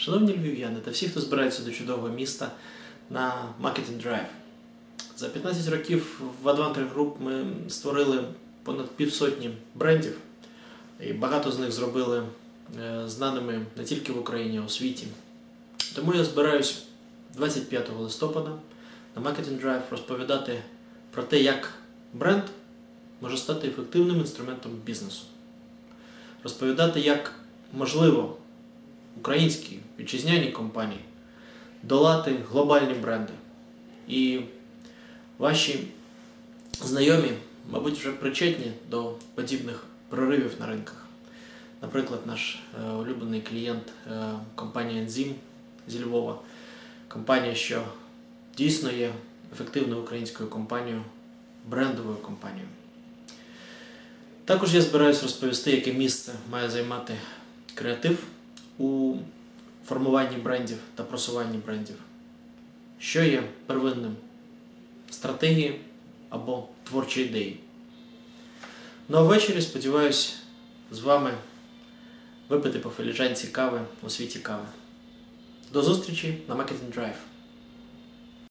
Шановні львів'яни та всі, хто збирається до чудового міста на Marketing Drive. За 15 років в Advantage Group ми створили понад півсотні брендів, і багато з них зробили е, знаними не тільки в Україні, а у світі. Тому я збираюсь 25 листопада на Marketing Drive розповідати про те, як бренд може стати ефективним інструментом бізнесу. Розповідати, як можливо українські вітчизняні компанії долати глобальні бренди. І ваші знайомі, мабуть, вже причетні до подібних проривів на ринках. Наприклад, наш е, улюблений клієнт е, компанія Enzym зі Львова, компанія, що дійсно є ефективною українською компанією, брендовою компанією. Також я збираюся розповісти, яке місце має займати креатив у формуванні брендів та просуванні брендів. Що є первинним стратегії або творчі ідеї. Ну а ввечері, сподіваюся, з вами випити по філіжанці кави у світі кави. До зустрічі на Marketing Drive.